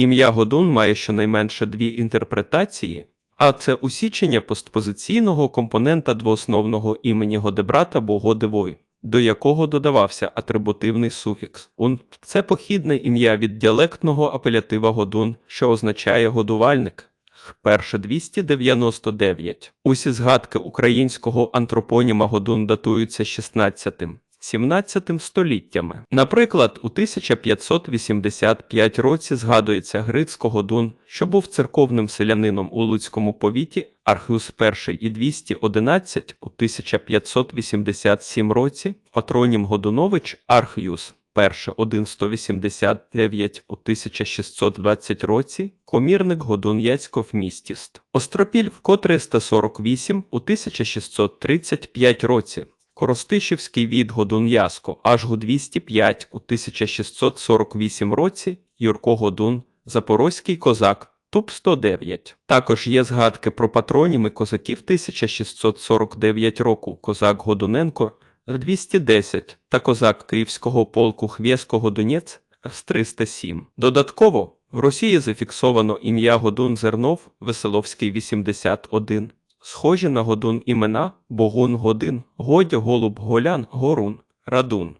Ім'я Годун має щонайменше дві інтерпретації, а це усічення постпозиційного компонента двоосновного імені Годебрат або Годевой, до якого додавався атрибутивний суфікс «ун». Це похідне ім'я від діалектного апелятива Годун, що означає годувальник. Перше 299. Усі згадки українського антропоніма Годун датуються 16 17 століттями. Наприклад, у 1585 році згадується Грицько Годун, що був церковним селянином у Луцькому повіті, Архіус І і 211 у 1587 році, Патронім Годунович, Архіус Перше 1189 у 1620 році, комірник Годун Яцьков містіст. Остропіль в котре 148 у 1635 році. Коростишівський від Годун Яско аж у 205 у 1648 році, Юрко Годун, Запорозький козак, Туп 109. Також є згадки про патроніми козаків 1649 року, козак Годуненко, з 210 та козак Київського полку Хвєського Донець з 307. Додатково в Росії зафіксовано ім'я Годун Зернов Веселовський 81. Схожі на Годун імена Богун Годин, Годя Голуб Голян Горун Радун.